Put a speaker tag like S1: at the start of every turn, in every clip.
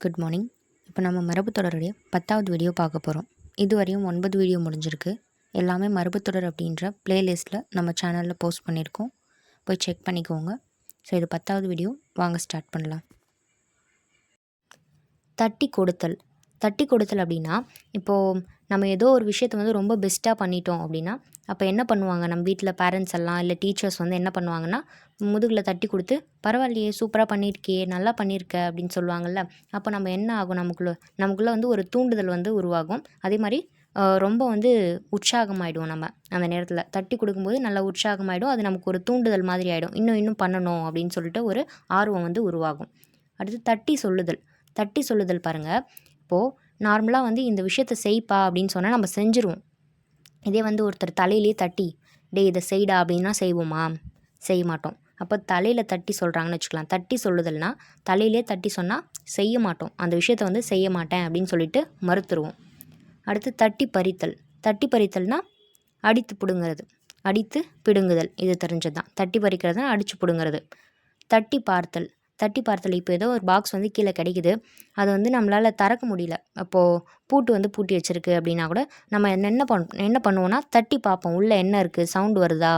S1: Good morning இப்போ நம்ம மரபு தொடருடைய பத்தாவது வீடியோ பார்க்க போகிறோம் இதுவரையும் ஒன்பது வீடியோ முடிஞ்சிருக்கு. எல்லாமே மரபு தொடர் அப்படின்ற ப்ளேலிஸ்ட்டில் நம்ம சேனலில் போஸ்ட் பண்ணியிருக்கோம். போய் செக் பண்ணிக்கோங்க. ஸோ இது பத்தாவது வீடியோ வாங்க ஸ்டார்ட் பண்ணலாம். தட்டி கொடுத்தல். தட்டி கொடுத்தல் அப்படின்னா இப்போது நம்ம ஏதோ ஒரு விஷயத்தை வந்து ரொம்ப பெஸ்ட்டாக பண்ணிட்டோம் அப்படின்னா அப்போ என்ன பண்ணுவாங்க? நம்ம வீட்டில் பேரண்ட்ஸ் எல்லாம் இல்லை டீச்சர்ஸ் வந்து என்ன பண்ணுவாங்கன்னா முதுகில் தட்டி கொடுத்து பரவாயில்லையே சூப்பராக பண்ணியிருக்கியே நல்லா பண்ணியிருக்க அப்படின்னு சொல்லுவாங்கள்ல அப்போ நம்ம என்ன ஆகும்? நமக்குள்ளே நமக்குள்ளே வந்து ஒரு தூண்டுதல் வந்து உருவாகும். அதே மாதிரி ரொம்ப வந்து உற்சாகமாயிடுவோம் நம்ம அந்த நேரத்தில். தட்டி கொடுக்கும்போது நல்லா உற்சாகமாயிடும். அது நமக்கு ஒரு தூண்டுதல் மாதிரி ஆகிடும் இன்னும் இன்னும் பண்ணணும் அப்படின்னு சொல்லிட்டு ஒரு ஆர்வம் வந்து உருவாகும். அடுத்து தட்டி சொல்லுதல். தட்டி சொல்லுதல் பாருங்கள் இப்போது நார்மலாக வந்து இந்த விஷயத்த செய்ப்பா அப்படின்னு சொன்னால் நம்ம செஞ்சுருவோம். இதே வந்து ஒருத்தர் தலையிலே தட்டி டே இதை செய்டா அப்படின்னா செய்வோமா? செய்ய மாட்டோம். அப்போ தலையில் தட்டி சொல்கிறாங்கன்னு வச்சுக்கலாம். தட்டி சொல்லுதல்னா தலையிலே தட்டி சொன்னால் செய்ய மாட்டோம். அந்த விஷயத்த வந்து செய்ய மாட்டேன் அப்படின்னு சொல்லிட்டு மறுத்துருவோம். அடுத்து தட்டி பறித்தல். தட்டி பறித்தல்னால் அடித்து பிடுங்கிறது. அடித்து பிடுங்குதல். இது தெரிஞ்சது தான் தட்டி பறிக்கிறதுனா அடித்து பிடுங்கிறது. தட்டி பார்த்தல். தட்டி பார்த்தல இப்போ ஏதோ ஒரு பாக்ஸ் வந்து கீழே கிடைக்குது. அதை வந்து நம்மளால் திறக்க முடியல. அப்போது பூட்டு வந்து பூட்டி வச்சுருக்கு அப்படின்னா கூட நம்ம என்ன பண் என்ன பண்ணுவோன்னா தட்டி பார்ப்போம். உள்ளே என்ன இருக்குது சவுண்டு வருதா?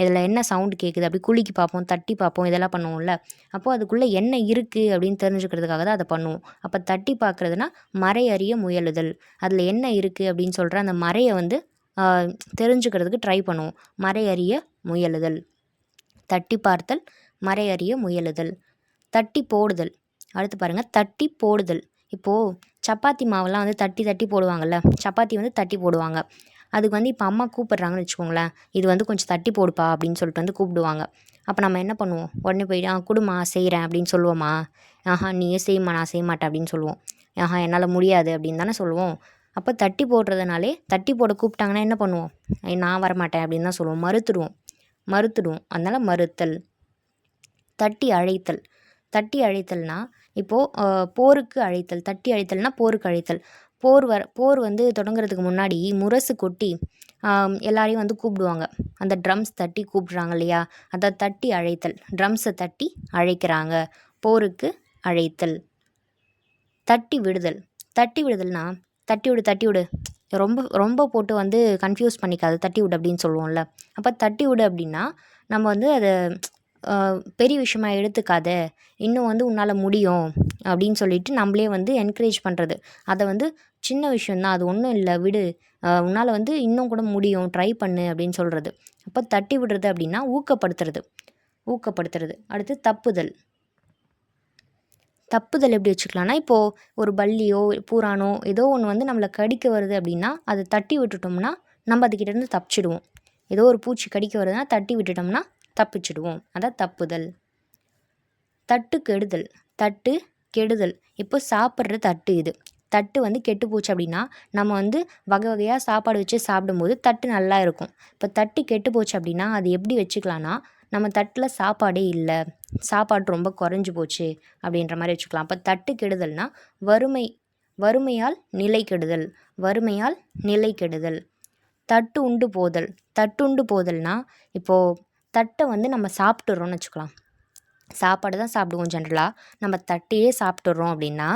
S1: இதில் என்ன சவுண்டு கேட்குது அப்படி குலுக்கி பார்ப்போம் தட்டி பார்ப்போம். இதெல்லாம் பண்ணுவோம்ல. அப்போது அதுக்குள்ளே என்ன இருக்குது அப்படின்னு தெரிஞ்சுக்கிறதுக்காக தான் அதை பண்ணுவோம். அப்போ தட்டி பார்க்குறதுனா மறை அறிய முயலுதல். அதில் என்ன இருக்குது அப்படின்னு சொல்கிற அந்த மறையை வந்து தெரிஞ்சுக்கிறதுக்கு ட்ரை பண்ணுவோம். மறை அறிய முயலுதல். தட்டி பார்த்தல் மறை அறிய முயலுதல். தட்டி போடுதல். அடுத்து பாருங்கள் தட்டி போடுதல். இப்போது சப்பாத்தி மாவெல்லாம் வந்து தட்டி தட்டி போடுவாங்கள்ல சப்பாத்தி வந்து தட்டி போடுவாங்க. அதுக்கு வந்து இப்போ அம்மா கூப்பிட்றாங்கன்னு வச்சுக்கோங்களேன் இது வந்து கொஞ்சம் தட்டி போடுப்பா அப்படின்னு சொல்லிட்டு வந்து கூப்பிடுவாங்க. அப்போ நம்ம என்ன பண்ணுவோம்? உடனே போயிட்டு ஆ கொடுமா செய்கிறேன் அப்படின்னு சொல்லுவோமா? ஆஹா நீயே செய்யுமா நான் செய்ய மாட்டேன் அப்படின்னு சொல்லுவோம். ஆஹா என்னால் முடியாது அப்படின்னு தானே சொல்லுவோம். அப்போ தட்டி போடுறதுனாலே தட்டி போட கூப்பிட்டாங்கன்னா என்ன பண்ணுவோம்? நான் வரமாட்டேன் அப்படின்னு தான் சொல்லுவோம். மறுத்துடுவோம். மறுத்துடுவோம். அதனால் மறுத்தல். தட்டி அழைத்தல். தட்டி அழைத்தல்னா இப்போது போருக்கு அழைத்தல் தட்டி அழைத்தல்னா போருக்கு அழைத்தல். போர் வர போர் வந்து தொடங்குறதுக்கு முன்னாடி முரசு கொட்டி எல்லாரையும் வந்து கூப்பிடுவாங்க. அந்த ட்ரம்ஸ் தட்டி கூப்பிட்றாங்க இல்லையா? அதை தட்டி அழைத்தல். ட்ரம்ஸை தட்டி அழைக்கிறாங்க. போருக்கு அழைத்தல். தட்டி விடுதல். தட்டி விடுதல்னா தட்டி விடு தட்டி விடு. ரொம்ப ரொம்ப போட்டு வந்து கன்ஃபியூஸ் பண்ணிக்காது தட்டி விடு அப்படின்னு சொல்லுவோம்ல. அப்போ தட்டி விடு அப்படின்னா நம்ம வந்து அதை பெரிய விஷயமா எடுத்துக்காத. இன்னும் வந்து உன்னால் முடியும் அப்படின்னு சொல்லிட்டு நம்மளே வந்து என்கரேஜ் பண்ணுறது அதை வந்து சின்ன விஷயந்தான் அது ஒன்றும் இல்லை. விடு. உன்னால் வந்து இன்னும் கூட முடியும். ட்ரை பண்ணு அப்படின்னு சொல்கிறது அப்போ தட்டி விடுறது அப்படின்னா ஊக்கப்படுத்துறது. ஊக்கப்படுத்துறது. அடுத்து தப்புதல். தப்புதல் எப்படி வச்சுக்கலாம்னா இப்போது ஒரு பல்லியோ பூரானோ ஏதோ ஒன்று வந்து நம்மளை கடிக்க வருது அப்படின்னா அதை தட்டி விட்டுட்டோம்னா நம்ம அதுக்கிட்டேருந்து தப்பிச்சிடுவோம். ஏதோ ஒரு பூச்சி கடிக்க வருதுன்னா தட்டி விட்டுட்டோம்னா தப்பிச்சிடுவோம். அதான் தப்புதல். தட்டு கெடுதல். தட்டு கெடுதல். இப்போ சாப்பிட்ற தட்டு இது. தட்டு வந்து கெட்டு போச்சு அப்படின்னா நம்ம வந்து வகை வகையாக சாப்பாடு வச்சு சாப்பிடும்போது தட்டு நல்லா இருக்கும். இப்போ தட்டு கெட்டு போச்சு அப்படின்னா அது எப்படி வச்சுக்கலான்னா நம்ம தட்டில் சாப்பாடே இல்லை. சாப்பாடு ரொம்ப குறைஞ்சி போச்சு அப்படின்ற மாதிரி வச்சுக்கலாம். அப்போ தட்டு கெடுதல்னால் வறுமை வறுமையால் நிலை கெடுதல். வறுமையால் நிலை கெடுதல். தட்டு உண்டு போதல். தட்டுண்டு போதல்னால் இப்போது தட்டை வந்து நம்ம சாப்பிட்டுறோம்னு வச்சுக்கலாம். சாப்பாடு தான் சாப்பிடுவோம் ஜென்ரலாக நம்ம தட்டையே சாப்பிட்டுறோம் அப்படின்னா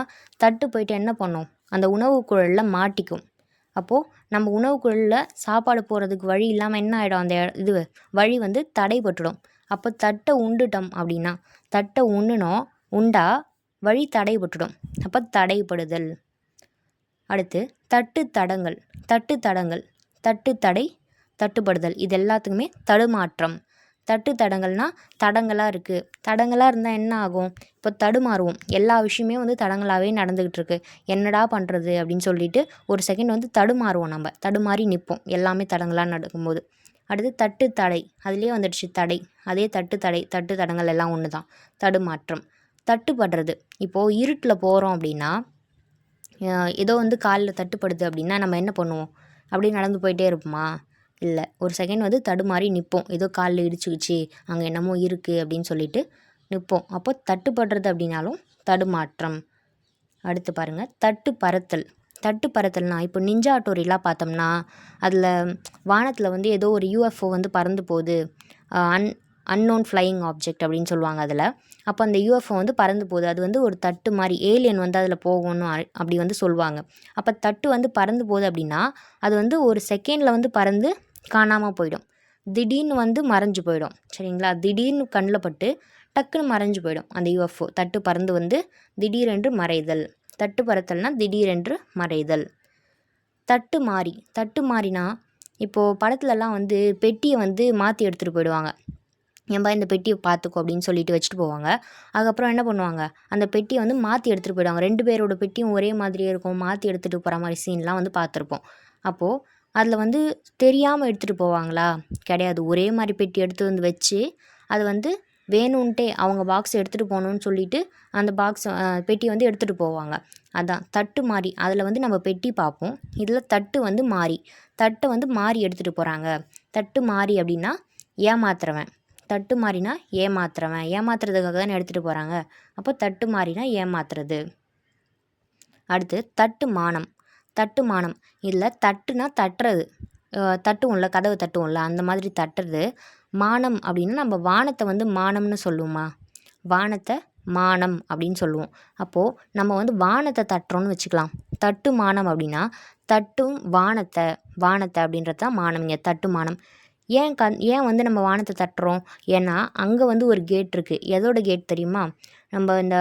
S1: தட்டு போயிட்டு என்ன பண்ணும்? அந்த உணவு குழலில் மாட்டிக்கும். அப்போது நம்ம உணவு குழலில் சாப்பாடு போகிறதுக்கு வழி இல்லாமல் என்ன ஆகிடும் அந்த இது வழி வந்து தடைபட்டுடும். அப்போ தட்டை உண்டுட்டோம் அப்படின்னா தட்டை உண்ணுனோம் உண்டா வழி தடைபட்டுடும். அப்போ தடைப்படுதல். அடுத்து தட்டு தடங்கள். தட்டு தடங்கள். தட்டு தடை தட்டுப்படுதல். இது எல்லாத்துக்குமே தடுமாற்றம். தட்டு தடங்கள்னால் தடங்களாக இருக்குது தடங்களாக இருந்தால் என்ன ஆகும்? இப்போ தடுமாறுவோம். எல்லா விஷயமே வந்து தடங்களாகவே நடந்துக்கிட்டு இருக்கு என்னடா பண்ணுறது அப்படின்னு சொல்லிட்டு ஒரு செகண்ட் வந்து தடுமாறுவோம் நம்ம. தடுமாறி நிற்போம் எல்லாமே தடங்களாக நடக்கும்போது. அடுத்து தட்டு தடை அதுலேயே வந்துடுச்சு தடை. அதே தட்டு தடை தட்டு தடங்கள் எல்லாம் ஒன்று தான் தடுமாற்றம். தட்டுப்படுறது இப்போது இருட்டில் போகிறோம் அப்படின்னா ஏதோ வந்து காலில் தட்டுப்படுது அப்படின்னா நம்ம என்ன பண்ணுவோம்? அப்படியே நடந்து போயிட்டே இருப்போமா? இல்லை. ஒரு செகண்ட் வந்து தடுமாறி நிற்போம் ஏதோ காலில் இடிச்சுக்கிச்சு அங்கே என்னமோ இருக்குது அப்படின்னு சொல்லிட்டு நிற்போம் அப்போ தட்டுப்படுறது அப்படின்னாலும் தடுமாற்றம். அடுத்து பாருங்கள் தட்டு பறத்தல் தட்டு பறத்தல்னா இப்போ நிஞ்சா டோரிலாம் பார்த்தோம்னா அதில் வானத்தில் வந்து ஏதோ ஒரு யூஎஃப்ஓ வந்து பறந்து போகுது. அன் அன்னோன் ஃப்ளையிங் ஆப்ஜெக்ட் அப்படின்னு சொல்லுவாங்க அதில். அப்போ அந்த யூஎஃப்ஓ வந்து பறந்து போகுது. அது வந்து ஒரு தட்டு மாதிரி ஏலியன் வந்து அதில் போகணும் அ- அப்படி வந்து சொல்லுவாங்க. அப்போ தட்டு வந்து பறந்து போகுது அப்படின்னா அது வந்து ஒரு செகண்டில் வந்து பறந்து காணாமல் போயிடும். திடீர்னு வந்து மறைஞ்சு போயிடும். சரிங்களா? திடீர்னு கண்ணில் பட்டு டக்குன்னு மறைஞ்சு போயிடும். அந்த யூஎஃப்ஓ தட்டு பறந்து வந்து திடீரென்று மறைதல். தட்டு பறத்தல்னால் திடீரென்று மறைதல். தட்டு மாறி. தட்டு மாறினா இப்போது படத்துலலாம் வந்து பெட்டியை வந்து மாற்றி எடுத்துகிட்டு போயிடுவாங்க. ஏன்பா இந்த பெட்டியை பார்த்துக்கோ அப்படின்னு சொல்லிட்டு வச்சுட்டு போவாங்க. அதுக்கப்புறம் என்ன பண்ணுவாங்க? அந்த பெட்டியை வந்து மாற்றி எடுத்துகிட்டு போயிடுவாங்க. ரெண்டு பேரோட பெட்டியும் ஒரே மாதிரியே இருக்கும். மாற்றி எடுத்துகிட்டு போகிற மாதிரி சீன்லாம் வந்து பார்த்துருப்போம் அப்போது அதில் வந்து தெரியாமல் எடுத்துகிட்டு போவாங்களா? கிடையாது. ஒரே மாதிரி பெட்டி எடுத்து வந்து வச்சு அது வந்து வேணும்ன்ட்டே அவங்க பாக்ஸ் எடுத்துகிட்டு போகணுன்னு சொல்லிட்டு அந்த பாக்ஸ் பெட்டி வந்து எடுத்துகிட்டு போவாங்க. அதான் தட்டு மாறி. அதில் வந்து நம்ம பெட்டி பார்ப்போம். இதில் தட்டு வந்து மாறி. தட்டை வந்து மாறி எடுத்துகிட்டு போகிறாங்க தட்டு மாறி அப்படின்னா ஏமாத்துறவன். தட்டு மாறினா ஏமாத்துறவன். ஏமாத்துறதுக்காக தானே எடுத்துகிட்டு போகிறாங்க அப்போ தட்டு மாறினா ஏமாத்துறது. அடுத்து தட்டு மானம். தட்டு மானம் இதில் தட்டுனா தட்டுறது. தட்டுவோம்ல கதவு தட்டுவோம்ல அந்த மாதிரி தட்டுறது. மானம் அப்படின்னா நம்ம வானத்தை வந்து மானம்னு சொல்லுவோமா? வானத்தை மானம் அப்படின்னு சொல்லுவோம். அப்போது நம்ம வந்து வானத்தை தட்டுறோம்னு வச்சுக்கலாம். தட்டு மானம் அப்படின்னா தட்டும் வானத்தை வானத்தை அப்படின்றது தான் மானம். இங்கே தட்டு மானம். ஏன் கண் ஏன் வந்து நம்ம வானத்தை தட்டுறோம்? ஏன்னா அங்கே வந்து ஒரு கேட் இருக்குது எதோட கேட் தெரியுமா? நம்ம இந்த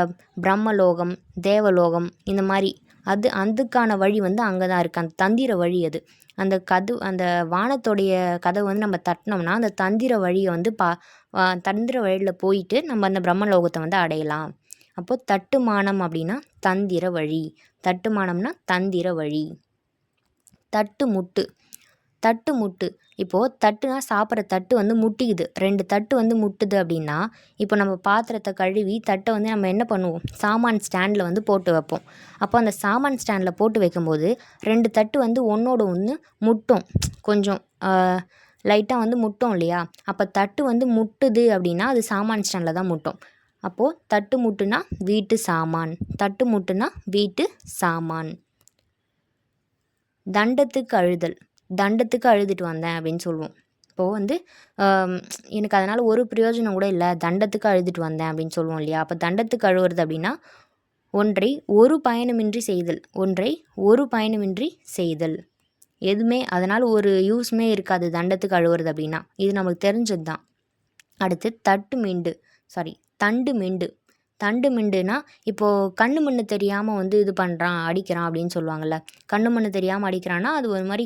S1: பிரம்மலோகம் தேவலோகம் இந்த மாதிரி அது அதுக்கான வழி வந்து அங்கே தான் இருக்குது அந்த தந்திர வழி அது. அந்த கது அந்த வானத்தோடைய கதவை வந்து நம்ம தட்டினோம்னா அந்த தந்திர வழியை வந்து பா தந்திர வழியில் போயிட்டு நம்ம அந்த பிரம்மலோகத்தை வந்து அடையலாம். அப்போது தட்டுமானம் அப்படின்னா தந்திர வழி. தட்டுமானம்னா தந்திர வழி. தட்டு முட்டு தட்டு முட்டு. இப்போது தட்டுனா சாப்பிட்ற தட்டு வந்து முட்டிக்குது. ரெண்டு தட்டு வந்து முட்டுது அப்படின்னா இப்போ நம்ம பாத்திரத்தை கழுவி தட்டை வந்து நம்ம என்ன பண்ணுவோம்? சாமான் ஸ்டாண்டில் வந்து போட்டு வைப்போம். அப்போ அந்த சாமான் ஸ்டாண்டில் போட்டு வைக்கும்போது ரெண்டு தட்டு வந்து ஒன்றோட ஒன்று முட்டும். கொஞ்சம் லைட்டாக வந்து முட்டும் இல்லையா? அப்போ தட்டு வந்து முட்டுது அப்படின்னா அது சாமான் ஸ்டாண்டில் தான் முட்டும். அப்போது தட்டு முட்டுனா வீட்டு சாமான் தட்டு முட்டுனா வீட்டு சாமான். தண்டத்துக்கு அழுதல். தண்டத்துக்கு அழுதுட்டு வந்தேன் அப்படின்னு சொல்லுவோம். இப்போது வந்து எனக்கு அதனால் ஒரு பிரயோஜனம் கூட இல்லை. தண்டத்துக்கு அழுதுட்டு வந்தேன் அப்படின்னு சொல்லுவோம் இல்லையா? அப்போ தண்டத்துக்கு அழுவுறது அப்படின்னா ஒன்றை ஒரு பயணமின்றி செய்தல் ஒன்றை ஒரு பயணமின்றி செய்தல். எதுவுமே அதனால் ஒரு யூஸ்மே இருக்காது தண்டத்துக்கு அழுவுறது அப்படின்னா. இது நமக்கு தெரிஞ்சது தான் அடுத்து தட்டு மிண்டு சாரி தண்டு மிண்டு. தண்டு மிண்டுனா இப்போது கண்ணு மண்ணு தெரியாமல் வந்து இது பண்ணுறான் அடிக்கிறான் அப்படின்னு சொல்லுவாங்கள்ல கண்ணு மண்ணு தெரியாமல் அடிக்கிறான்னா அது ஒரு மாதிரி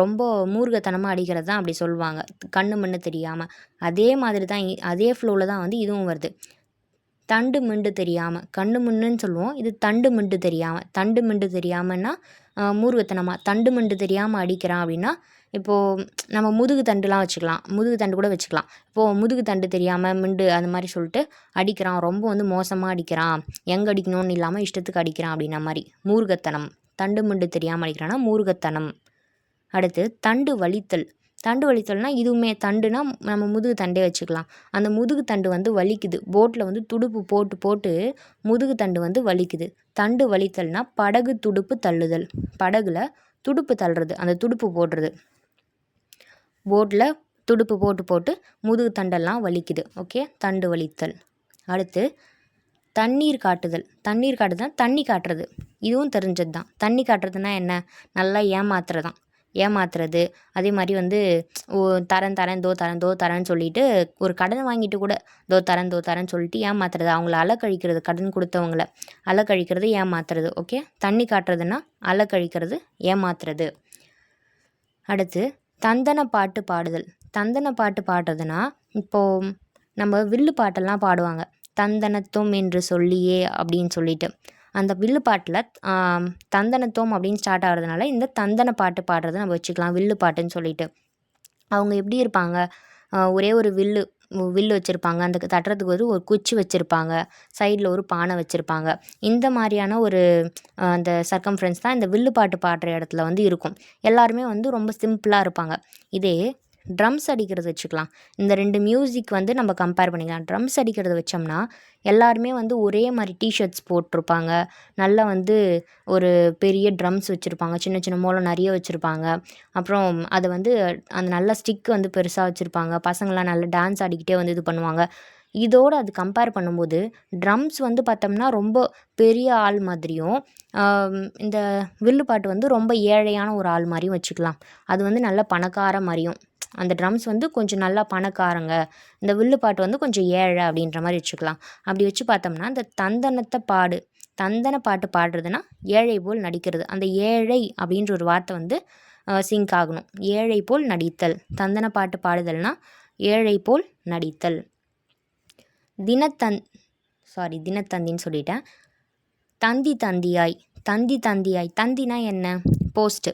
S1: ரொம்ப மூர்கத்தனமாக அடிக்கிறது தான் அப்படி சொல்லுவாங்க. கண்ணு மண்ணு தெரியாமல் அதே மாதிரி தான் அதே ஃப்ளோவில் தான் வந்து இதுவும் வருது. தண்டு மிண்டு தெரியாமல் கண்ணு முன்னுன்னு சொல்லுவோம். இது தண்டு மிண்டு தெரியாமல் தண்டு மிண்டு தெரியாமன்னா மூர்வத்தனமாக தண்டு மிண்டு தெரியாமல் அடிக்கிறான் அப்படின்னா இப்போது நம்ம முதுகு தண்டுலாம் வச்சுக்கலாம். முதுகு தண்டு கூட வச்சுக்கலாம். இப்போது முதுகு தண்டு தெரியாமல் மிண்டு அந்த மாதிரி சொல்லிட்டு அடிக்கிறான். ரொம்ப வந்து மோசமாக அடிக்கிறான். எங்கே அடிக்கணும்னு இல்லாமல் இஷ்டத்துக்கு அடிக்கிறான் அப்படின்ன மாதிரி. மூர்கத்தனம் தண்டு மிண்டு தெரியாமல் அடிக்கிறான்னா மூர்கத்தனம் அடுத்து தண்டு வலித்தல். தண்டு வலித்தல்னால் இதுவுமே தண்டுனா நம்ம முதுகு தண்டே வச்சுக்கலாம். அந்த முதுகு தண்டு வந்து வலிக்குது. போட்டில் வந்து துடுப்பு போட்டு போட்டு முதுகு தண்டு வந்து வலிக்குது. தண்டு வலித்தல்னால் படகு துடுப்பு தள்ளுதல். படகுல துடுப்பு தள்ளுறது. அந்த துடுப்பு போடுறது. போட்டில் துடுப்பு போட்டு போட்டு முதுகு தண்டெல்லாம் வலிக்குது. ஓகே? தண்டு வலித்தல். அடுத்து தண்ணீர் காட்டுதல். தண்ணீர் காட்டுதல் தண்ணி காட்டுறது. இதுவும் தெரிஞ்சது தான் தண்ணி காட்டுறதுனா என்ன? நல்லா ஏமாத்துறதான். ஏமாத்துறது. அதே மாதிரி வந்து ஓ தரேன் தரேன் தோ தரேன் தோ தரேன்னு சொல்லிட்டு ஒரு கடன் வாங்கிட்டு கூட தோ தரேன் தோ தரேன்னு சொல்லிட்டு ஏமாத்துறது. அவங்கள அலக்கழிக்கிறது கடன் கொடுத்தவங்கள அலக்கழிக்கிறது ஏமாத்துறது. ஓகே? தண்ணி காட்டுறதுன்னா அலக்கழிக்கிறது ஏமாத்துறது. அடுத்து தந்தன பாட்டு பாடுதல். தந்தன பாட்டு பாடுறதுனா இப்போது நம்ம வில்லு பாட்டெல்லாம் பாடுவாங்க. தந்தனத்துவம் என்று சொல்லியே அப்படின்னு சொல்லிட்டு. அந்த வில்லு பாட்டில் தந்தனத்தோம் அப்படின்னு ஸ்டார்ட் ஆகிறதுனால இந்த தந்தன பாட்டு பாடுறதை நம்ம வச்சுக்கலாம். வில்லு பாட்டுன்னு சொல்லிட்டு. அவங்க எப்படி இருப்பாங்க? ஒரே ஒரு வில்லு வில்லு வச்சுருப்பாங்க. அந்த தட்டுறதுக்கு ஒரு ஒரு குச்சி வச்சுருப்பாங்க. சைடில் ஒரு பானை வச்சுருப்பாங்க. இந்த மாதிரியான ஒரு அந்த சர்க்கம்ஃபரன்ஸ் தான் இந்த வில்லு பாட்டு பாடுற இடத்துல வந்து இருக்கும். எல்லாருமே வந்து ரொம்ப சிம்பிளாக இருப்பாங்க. இதே ட்ரம்ஸ் அடிக்கிறது வச்சுக்கலாம். இந்த ரெண்டு மியூசிக் வந்து நம்ம கம்பேர் பண்ணிக்கலாம். ட்ரம்ஸ் அடிக்கிறது வச்சோம்னா எல்லாருமே வந்து ஒரே மாதிரி டிஷர்ட்ஸ் போட்டிருப்பாங்க. நல்லா வந்து ஒரு பெரிய ட்ரம்ஸ் வச்சுருப்பாங்க. சின்ன சின்ன மூலம் நிறைய வச்சுருப்பாங்க. அப்புறம் அதை வந்து அந்த நல்ல ஸ்டிக் வந்து பெருசாக வச்சுருப்பாங்க. பசங்களாம் நல்லா டான்ஸ் ஆடிக்கிட்டே வந்து இது பண்ணுவாங்க. இதோடு அது கம்பேர் பண்ணும்போது ட்ரம்ஸ் வந்து பார்த்தோம்னா ரொம்ப பெரிய ஆள் மாதிரியும் இந்த வில்லுப்பாட்டு வந்து ரொம்ப ஏழையான ஒரு ஆள் மாதிரியும் வச்சுக்கலாம். அது வந்து நல்ல பணக்கார மாதிரியும். அந்த ட்ரம்ஸ் வந்து கொஞ்சம் நல்லா பணக்காரங்க. இந்த வில்லுப்பாட்டு வந்து கொஞ்சம் ஏழை அப்படின்ற மாதிரி வச்சுக்கலாம். அப்படி வச்சு பார்த்தோம்னா இந்த தந்தனத்தை பாடு தந்தன பாட்டு பாடுறதுனா ஏழை போல் நடிக்கிறது. அந்த ஏழை அப்படின்ற ஒரு வார்த்தை வந்து சிங்க் ஆகணும். ஏழை போல் நடித்தல். தந்தன பாட்டு பாடுதல்னா ஏழை போல் நடித்தல். தினத்தந் சாரி தினத்தந்தின்னு சொல்லிட்டேன். தந்தி தந்தியாய் தந்தி தந்தியாய். தந்தினா என்ன? போஸ்ட்டு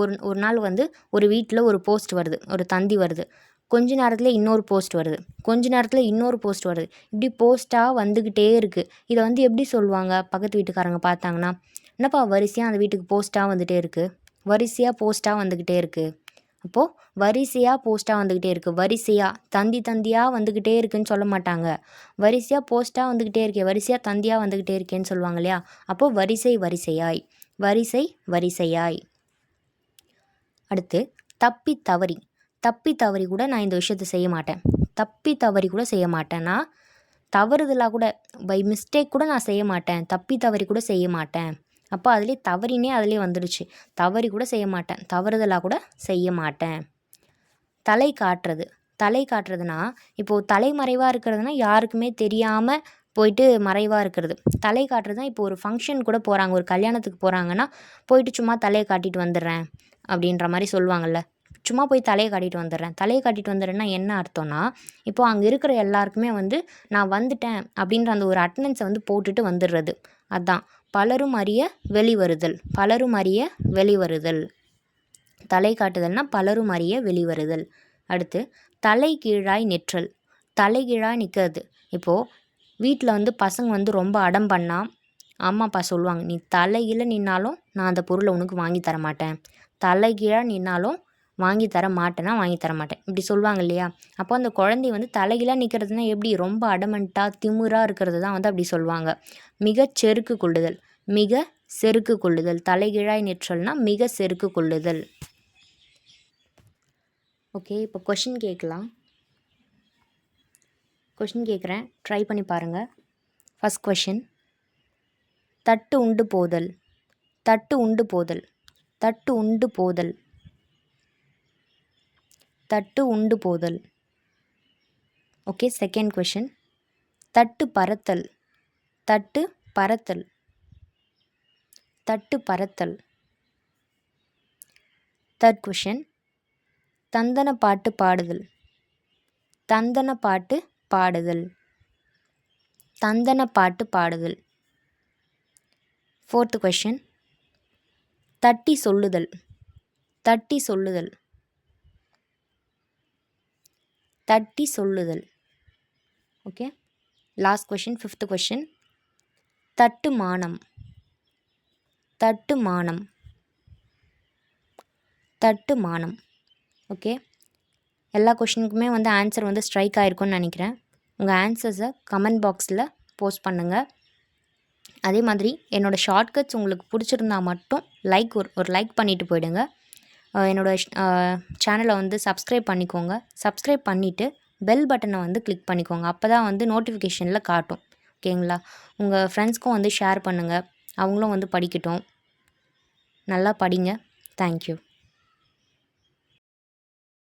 S1: ஒரு ஒரு நாள் வந்து ஒரு வீட்டில் ஒரு போஸ்ட் வருது. ஒரு தந்தி வருது. கொஞ்ச நேரத்தில் இன்னொரு போஸ்ட் வருது. கொஞ்ச நேரத்தில் இன்னொரு போஸ்ட் வருது. இப்படி போஸ்ட்டாக வந்துக்கிட்டே இருக்குது இதை வந்து எப்படி சொல்லுவாங்க? பக்கத்து வீட்டுக்காரங்க பார்த்தாங்கன்னா என்னப்பா வரிசையாக அந்த வீட்டுக்கு போஸ்ட்டாக வந்துகிட்டே இருக்குது வரிசையாக போஸ்ட்டாக வந்துக்கிட்டே இருக்குது அப்போது வரிசையாக போஸ்ட்டாக வந்துக்கிட்டே இருக்குது வரிசையாக தந்தி தந்தியாக வந்துக்கிட்டே இருக்குன்னு சொல்ல மாட்டாங்க. வரிசையாக போஸ்ட்டாக வந்துக்கிட்டே இருக்கே. வரிசையாக தந்தியாக வந்துக்கிட்டே இருக்கேன்னு சொல்லுவாங்க இல்லையா? அப்போது வரிசை வரிசையாய். வரிசை வரிசையாய். அடுத்து தப்பி தவறி. தப்பி தவறி கூட நான் இந்த விஷயத்த செய்ய மாட்டேன். தப்பி தவறி கூட செய்ய மாட்டேன்னா தவறுதலாக கூட பை மிஸ்டேக் கூட நான் செய்ய மாட்டேன். தப்பி தவறி கூட செய்ய மாட்டேன். அப்போ அதுலேயே தவறினே அதுலேயே வந்துடுச்சு. தவறி கூட செய்ய மாட்டேன். தவறுதலாக கூட செய்ய மாட்டேன். தலை காட்டுறது. தலை காட்டுறதுனா இப்போது தலைமறைவாக இருக்கிறதுனா யாருக்குமே தெரியாமல் போயிட்டு மறைவாக இருக்கிறது. தலை காட்டுறது தான் இப்போ ஒரு ஃபங்க்ஷன் கூட போகிறாங்க ஒரு கல்யாணத்துக்கு போகிறாங்கன்னா போயிட்டு சும்மா தலையை காட்டிட்டு வந்துடுறேன். அப்படின்ற மாதிரி சொல்லுவாங்கள்ல சும்மா போய் தலையை காட்டிட்டு வந்துடுறேன். தலையை காட்டிட்டு வந்துடுறேன்னா என்ன அர்த்தம்னா இப்போது அங்கே இருக்கிற எல்லாருக்குமே வந்து நான் வந்துட்டேன் அப்படின்ற அந்த ஒரு அட்டண்டன்ஸை வந்து போட்டுட்டு வந்துடுறது. அதுதான் பலரும் அறிய வெளிவருதல். பலரும் அறிய வெளிவருதல். தலை காட்டுதல்னால் பலரும் அறிய வெளிவருதல். அடுத்து தலை கீழாய் நிற்றல். தலை கீழாய் நிற்கிறது இப்போது வீட்டில் வந்து பசங்க வந்து ரொம்ப அடம் பண்ணால் அம்மா அப்பா சொல்லுவாங்க நீ தலையில் நின்னாலும் நான் அந்த பொருளை உனக்கு வாங்கி தர மாட்டேன் தலைகீழாக நின்னாலும் வாங்கி தர மாட்டேன்னா வாங்கி தர மாட்டேன். இப்படி சொல்லுவாங்க இல்லையா? அப்போ அந்த குழந்தை வந்து தலைகீழாக நிற்கிறதுனா எப்படி? ரொம்ப அடமெண்ட்டாக திமுறாக இருக்கிறது தான் வந்து அப்படி சொல்லுவாங்க. மிக செருக்கு கொள்ளுதல் மிக செருக்கு கொள்ளுதல். தலைகீழாய் நிற்றல்னா மிக செருக்கு கொள்ளுதல். ஓகே இப்போ கொஷின் கேட்கலாம். கொஷின் கேட்குறேன். ட்ரை பண்ணி பாருங்கள் ஃபஸ்ட் கொஷின் தட்டு உண்டு போதல். தட்டு உண்டு போதல். தட்டு உண்டு போதல். தட்டு உண்டு போதல். ஓகே செகண்ட் கொஷின் தட்டு பறத்தல் தட்டு பறத்தல் தட்டு பறத்தல் தேர்ட் கொஷின் தந்தன பாட்டு பாடுதல். தந்தன பாட்டு பாடுதல். தந்தன பாட்டு பாடுதல். ஃபோர்த்து கொஷின் தட்டி சொல்லுதல் தட்டி சொல்லுதல் தட்டி சொல்லுதல். Okay last question fifth question தட்டு மானம் தட்டு மானம் தட்டு மானம். ஓகே எல்லா கொஷினுக்குமே வந்து ஆன்சர் வந்து ஸ்ட்ரைக் ஆகிருக்கும்னு நினைக்கிறேன். உங்கள் ஆன்சர்ஸை கமெண்ட் பாக்ஸில் போஸ்ட் பண்ணுங்கள் அதே மாதிரி என்னோடய ஷார்ட்கட்ஸ் உங்களுக்கு பிடிச்சிருந்தா மட்டும் லைக் ஒரு ஒரு லைக் பண்ணிவிட்டு போயிடுங்க. என்னோடய சேனலை வந்து சப்ஸ்கிரைப் பண்ணிக்கோங்க. சப்ஸ்கிரைப் பண்ணிவிட்டு பெல் பட்டனை வந்து கிளிக் பண்ணிக்கோங்க. அப்போ தான் வந்து நோட்டிஃபிகேஷனில் காட்டும். ஓகேங்களா உங்கள் ஃப்ரெண்ட்ஸ்க்கும் வந்து ஷேர் பண்ணுங்கள் அவங்களும் வந்து படிக்கட்டும். நல்லா படிங்க. தேங்க்யூ